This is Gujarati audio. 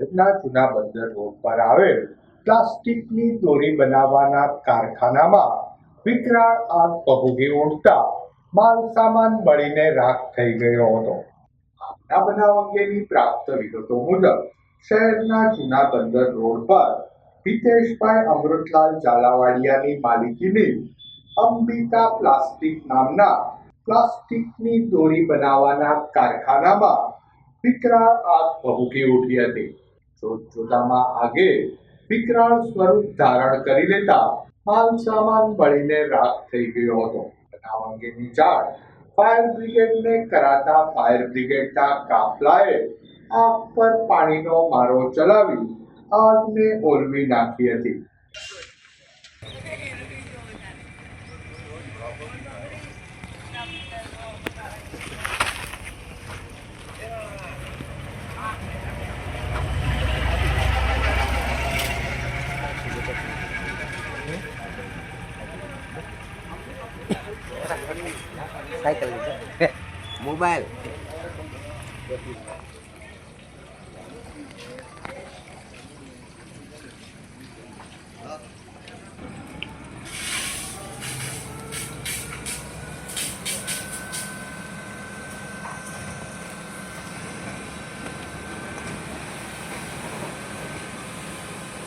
શહેરના જૂના બંદર રોડ પર આવેલ પ્લાસ્ટિકની દોરી બનાવવાના કારખાનામાં વિકરાળ આગ પહોંચી ઉઠતા માલ સામાન બળીને રાખ થઈ ગયો હતો. આગના બનાવ અંગેની પ્રાપ્ત વિગતો મુજબ, શહેરના જૂના બંદર રોડ પર હિતેશભાઈ અમૃતલાલ ઝાલાવાડિયાની માલિકીની અંબિકા પ્લાસ્ટિક નામના પ્લાસ્ટિકની દોરી બનાવવાના કારખાનામાં વિકરાળ આગ ભભૂકી ઉઠી હતી. જોતજોતામાં આગે વિકરાળ સ્વરૂપ ધારણ કરી લેતા માલ સામાન બળીને રાખ થઈ ગયો હતો. બનાવ અંગેની જાણ ફાયર બ્રિગેડને કરાતા ફાયર બ્રિગેડના કાફલાએ આગ પર પાણીનો મારો ચલાવી આગને ઓલવી નાખી હતી. cycle mobile